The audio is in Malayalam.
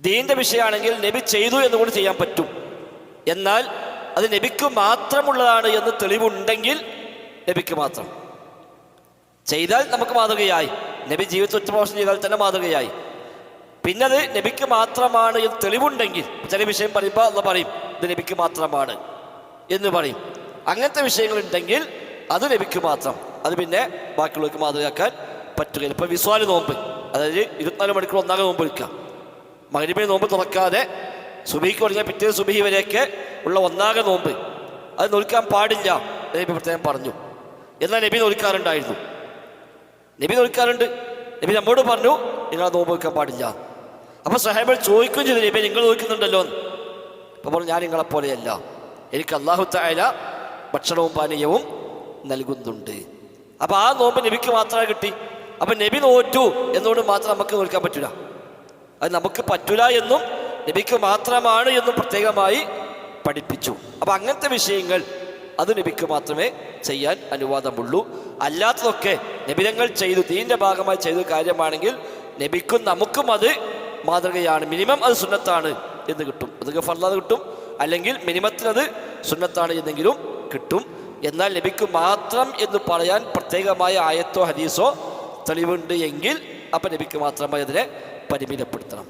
ദീന്റെ വിഷയമാണെങ്കിൽ നബി ചെയ്തു എന്നുകൊണ്ട് ചെയ്യാൻ പറ്റും. എന്നാൽ അത് നബിക്ക് മാത്രമുള്ളതാണ് എന്ന് തെളിവുണ്ടെങ്കിൽ നബിക്ക് മാത്രം. ചെയ്താൽ നമുക്ക് മാതൃകയായി. നബി ജീവിതത്തിൽ ഉച്ചമോഷം ചെയ്താൽ തന്നെ മാതൃകയായി. പിന്നെ അത് നബിക്ക് മാത്രമാണ് എന്ന് തെളിവുണ്ടെങ്കിൽ ചില വിഷയം പറയുമ്പോൾ അത് പറയും ഇത് നബിക്ക് മാത്രമാണ് എന്ന് പറയും. അങ്ങനത്തെ വിഷയങ്ങളുണ്ടെങ്കിൽ അത് നബിക്ക് മാത്രം. അത് പിന്നെ ബാക്കിയുള്ളവർക്ക് മാതൃകയാക്കാൻ പറ്റുകയില്ല. ഇപ്പം വിസ്വാൽ നോമ്പ്. അതായത് ഇരുപത്തിനാല് മണിക്കൂർ ഒന്നാകെ നോമ്പ് എടുക്കാം മകരിമേ നോമ്പ് തുറക്കാതെ സുബിക്ക് തുടങ്ങിയ പിറ്റേ സുബിഹി വരെയൊക്കെ ഉള്ള ഒന്നാകെ നോമ്പ്. അത് നോൽക്കാൻ പാടില്ല നബി പ്രത്യേകം പറഞ്ഞു. എന്നാൽ നബി നോൽക്കാറുണ്ടായിരുന്നു. നബി നോൽക്കാറുണ്ട്. നബി നമ്മോട് പറഞ്ഞു നിങ്ങൾ നോമ്പ് വെക്കാൻ പാടില്ല. അപ്പൊ സഹേബൻ ചോദിക്കുകയും ചെയ്തു നബി നിങ്ങൾ നോക്കുന്നുണ്ടല്ലോ അപ്പൊ പറഞ്ഞു ഞാൻ നിങ്ങളെപ്പോലെയല്ല. എനിക്ക് അള്ളാഹു തായ ഭക്ഷണവും പാനീയവും നൽകുന്നുണ്ട്. അപ്പൊ ആ നോമ്പ് നബിക്ക് മാത്രമേ കിട്ടി. അപ്പൊ നബി നോറ്റു എന്നോട് മാത്രം നമുക്ക് നോൽക്കാൻ പറ്റൂല. അത് നമുക്ക് പറ്റൂല എന്നും നബിക്ക് മാത്രമാണ് എന്നും പ്രത്യേകമായി പഠിപ്പിച്ചു. അപ്പം അങ്ങനത്തെ വിഷയങ്ങൾ അത് നബിക്ക് മാത്രമേ ചെയ്യാൻ അനുവാദമുള്ളൂ. അല്ലാത്തതൊക്കെ നബിരങ്ങൾ ചെയ്തു തീന്റെ ഭാഗമായി ചെയ്ത കാര്യമാണെങ്കിൽ നബിക്കും നമുക്കും അത് മാതൃകയാണ്. മിനിമം അത് സുന്നത്താണ് എന്ന് കിട്ടും. അത് ഫർദാത് കിട്ടും. അല്ലെങ്കിൽ മിനിമത്തിനത് സുന്നത്താണ് എന്നെങ്കിലും കിട്ടും. എന്നാൽ നബിക്ക് മാത്രം എന്ന് പറയാൻ പ്രത്യേകമായ ആയത്തോ ഹദീസോ തെളിവുണ്ട് എങ്കിൽ അപ്പം നബിക്ക് മാത്രമായി അതിനെ പരിമിതപ്പെടുത്തണം.